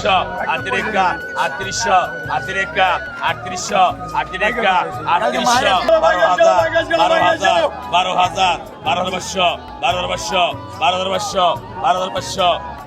আটত্রিশশো আটত্রিশা আটত্রিশশো আটত্রিশা আটত্রিশশো আটত্রিশা আটত্রিশশো, বারো হাজার বারো হাজার বারো হাজার বারো হাজার পাঁচশো, বারো হাজার পাঁচশো, বারো হাজার বারো হাজার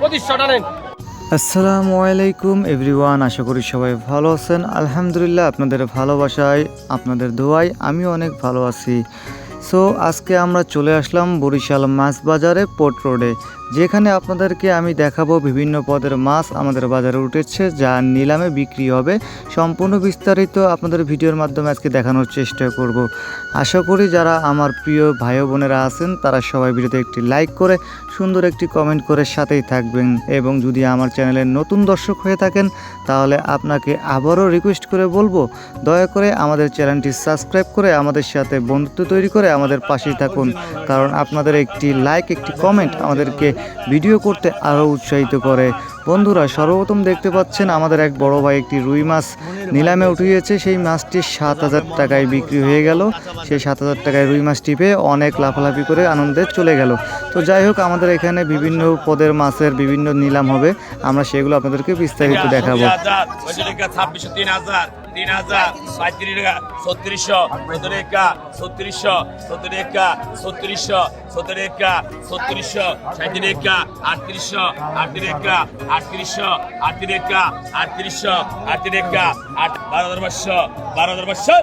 পঁচিশশো আসসালামু আলাইকুম, এভরিওয়ান, আশা করি সবাই ভালো আছেন। আলহামদুলিল্লাহ, আপনাদের ভালোবাসায়, আপনাদের দোয়ায় আমি অনেক ভালো আছি। সো আজকে আমরা চলে আসলাম বরিশাল মাছ বাজারে, পোর্ট রোডে। যেখানে আপনাদেরকে আমি দেখাবো বিভিন্ন পদের মাছ আমাদের বাজারে উঠেছে, যা নিলামে বিক্রি হবে। সম্পূর্ণ বিস্তারিত আপনাদের ভিডিওর মাধ্যমে আজকে দেখানোর চেষ্টা করব। আশা করি যারা আমার প্রিয় ভাই বোনেরা আছেন, তারা সবাই ভিডিওতে একটি লাইক করে, সুন্দর একটি কমেন্ট করে সাথেই থাকবেন। এবং যদি আমার চ্যানেলের নতুন দর্শক হয়ে থাকেন, তাহলে আপনাকে আবারও রিকোয়েস্ট করে বলব, দয়া করে আমাদের চ্যানেলটি সাবস্ক্রাইব করে আমাদের সাথে বন্ধুত্ব তৈরি করে আমাদের পাশেই থাকুন। কারণ আপনাদের একটি লাইক একটি কমেন্ট আমাদেরকে ভিডিও করতে আরও উৎসাহিত করে। বন্ধুরা, সর্বপ্রথম দেখতে পাচ্ছেন আমাদের এক বড় ভাই একটি রুই মাছ নিলামে উঠিয়েছে। সেই মাছটি সাত হাজার টাকায় বিক্রি হয়ে গেল। সেই সাত হাজার টাকায় রুই মাছটি পেয়ে অনেক লাফালাফি করে আনন্দে চলে গেল। তো যাই হোক, আমাদের এখানে বিভিন্ন পদের মাছের বিভিন্ন নিলাম হবে। আমরা সেগুলো আপনাদেরকে বিস্তারিত দেখাবো। তিন হাজার পঁয়ত্রিশ টাকা, ছত্রিশশো সত্তর একা ছত্রিশশো সত্তর একা ছত্রিশশো সত্তর একা ছত্রিশশো সাঁত্রিশ একা আটত্রিশশো, আটত্রিশ একা আটত্রিশশো, আটত্রিশ একা আটত্রিশশো, আটত্রিশ একা আট, বারো হাজার পাঁচশো, বারো হাজার পাঁচশো,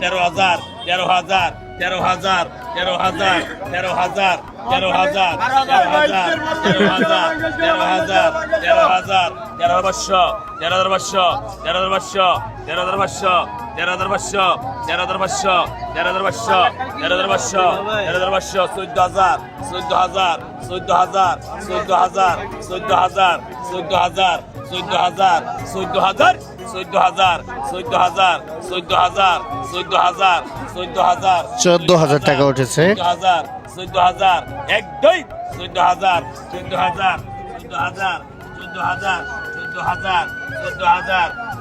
তেরো হাজার তেরো হাজার তেরো হাজার তেরো হাজার তেরো হাজার তেরো হাজার তেরো হাজার তেরো হাজার তেরো হাজার তেরো হাজার তেরো হাজার তেরো হাজার পাঁচশো, তেরো হাজার পাঁচশো, তেরো হাজার পাঁচশো, তেরো হাজার পাঁচশো, তেরো হাজার পাঁচশো, তেরো হাজার পাঁচশো, তেরো হাজার পাঁচশো, তেরো হাজার পাঁচশো চোদ্দ হাজার চোদ্দ হাজার চোদ্দ হাজার চোদ্দ হাজার চোদ্দ হাজার চোদ্দ হাজার চোদ্দ হাজার চোদ্দ হাজার। চোদ্দ হাজার চোদ্দ হাজার চোদ্দ হাজার চোদ্দ হাজার চোদ্দ হাজার চোদ্দ হাজার টাকা উঠেছে হাজার চোদ্দ হাজার এক দুই চোদ্দ হাজার চোদ্দ হাজার চোদ্দ হাজার চোদ্দ হাজার চোদ্দ হাজার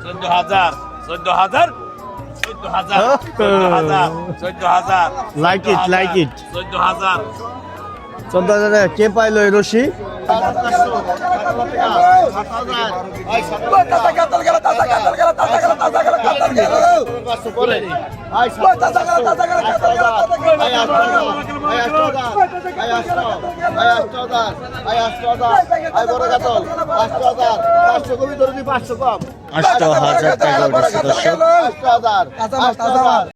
চোদ্দ হাজার চোদ্দ হাজার চোদ্দ হাজার চোদ্দ হাজার চোদ্দ হাজার চোদ্দ হাজার. চোদ্দ চোদ্দ কে পাইলো এই রশি আষ্ট হাজার টাকা উঠেছে দর্শক।